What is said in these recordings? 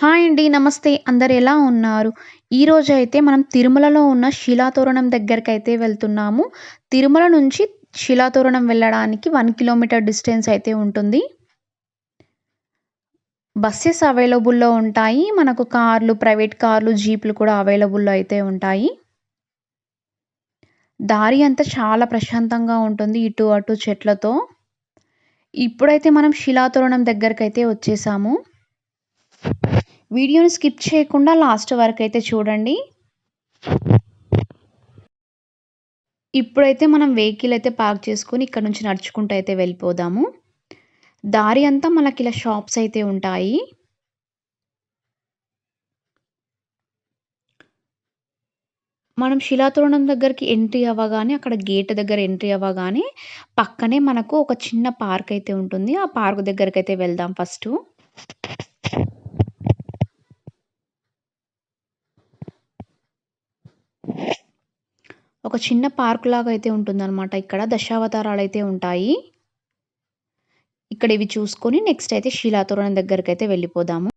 Hi అండి నమస్తే. అందరు ఎలా ఉన్నారు? ఈరోజు అయితే మనం తిరుమలలో ఉన్న శిలాతోరణం దగ్గరికి అయితే వెళ్తున్నాము. తిరుమల నుంచి శిలాతోరణం వెళ్ళడానికి వన్ కిలోమీటర్ డిస్టెన్స్ అయితే ఉంటుంది. బస్సెస్ అవైలబుల్లో ఉంటాయి. మనకు కార్లు ప్రైవేట్ కార్లు జీపులు కూడా అవైలబుల్లో అయితే ఉంటాయి. దారి అంతా చాలా ప్రశాంతంగా ఉంటుంది ఇటు అటు చెట్లతో. ఇప్పుడైతే మనం శిలాతోరణం దగ్గరికి అయితే వచ్చేసాము. వీడియోని స్కిప్ చేయకుండా లాస్ట్ వరకు అయితే చూడండి. ఇప్పుడైతే మనం వెహికల్ అయితే పార్క్ చేసుకొని ఇక్కడ నుంచి నడుచుకుంటూ అయితే వెళ్ళిపోదాము. దారి అంతా మనకి ఇలా షాప్స్ అయితే ఉంటాయి. మనం శిలాతోరణం దగ్గరికి ఎంట్రీ అవ్వగానే అక్కడ గేట్ దగ్గర ఎంట్రీ అవ్వగానే పక్కనే మనకు ఒక చిన్న పార్క్ అయితే ఉంటుంది. ఆ పార్క్ దగ్గరికి అయితే వెళ్దాం ఫస్ట్. ఒక చిన్న పార్క్ లాగా అయితే ఉంటుందన్నమాట. ఇక్కడ దశావతారాలు అయితే ఉంటాయి. ఇక్కడ ఇవి చూసుకొని నెక్స్ట్ అయితే శిలాతోరణం దగ్గరికి అయితే వెళ్ళిపోదాము.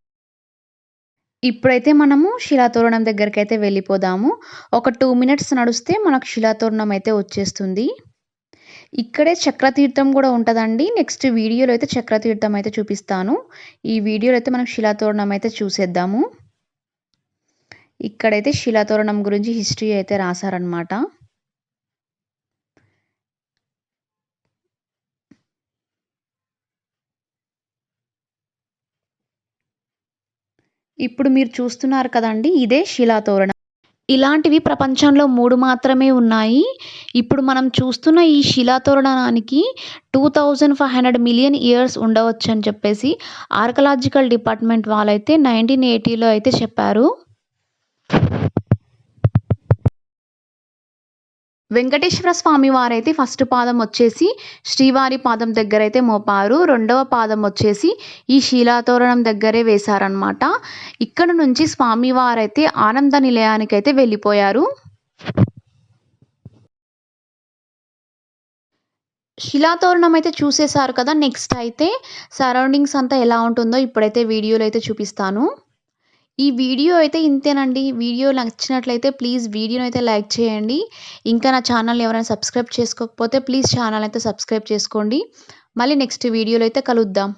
ఇప్పుడైతే మనము శిలాతోరణం దగ్గరికి అయితే వెళ్ళిపోదాము. ఒక టూ మినిట్స్ నడిస్తే మనకు శిలాతోరణం అయితే వచ్చేస్తుంది. ఇక్కడే చక్రతీర్థం కూడా ఉంటుందండి. నెక్స్ట్ వీడియోలో అయితే చక్రతీర్థం అయితే చూపిస్తాను. ఈ వీడియోలో అయితే మనం శిలాతోరణం అయితే చూసేద్దాము. ఇక్కడైతే శిలాతోరణం గురించి హిస్టరీ అయితే రాశారనమాట ఇప్పుడు మీరు చూస్తున్నారు కదండి ఇదే శిలాతోరణం. ఇలాంటివి ప్రపంచంలో మూడు మాత్రమే ఉన్నాయి. ఇప్పుడు మనం చూస్తున్న ఈ శిలాతోరణానికి two thousand five hundred million years ఉండవచ్చు అని చెప్పేసి ఆర్కలాజికల్ డిపార్ట్మెంట్ వాళ్ళైతే నైన్టీన్ ఎయిటీలో అయితే చెప్పారు. వెంకటేశ్వర స్వామి వారైతే ఫస్ట్ పాదం వచ్చేసి శ్రీవారి పాదం దగ్గర అయితే మోపారు. రెండవ పాదం వచ్చేసి ఈ శీలాతోరణం దగ్గరే వేశారనమాట ఇక్కడ నుంచి స్వామివారైతే ఆనంద నిలయానికి అయితే వెళ్ళిపోయారు. శిలాతోరణం అయితే చూసేశారు కదా. నెక్స్ట్ అయితే సరౌండింగ్స్ అంతా ఎలా ఉంటుందో ఇప్పుడైతే వీడియోలో అయితే చూపిస్తాను. ఈ వీడియో అయితే ఇంతేనండి. వీడియో నచ్చినట్లయితే ప్లీజ్ వీడియోని అయితే లైక్ చేయండి. ఇంకా నా ఛానల్ ఎవరైనా సబ్స్క్రైబ్ చేసుకోకపోతే ప్లీజ్ ఛానల్ అయితే సబ్స్క్రైబ్ చేసుకోండి. మళ్ళీ నెక్స్ట్ వీడియోలో అయితే కలుద్దాం.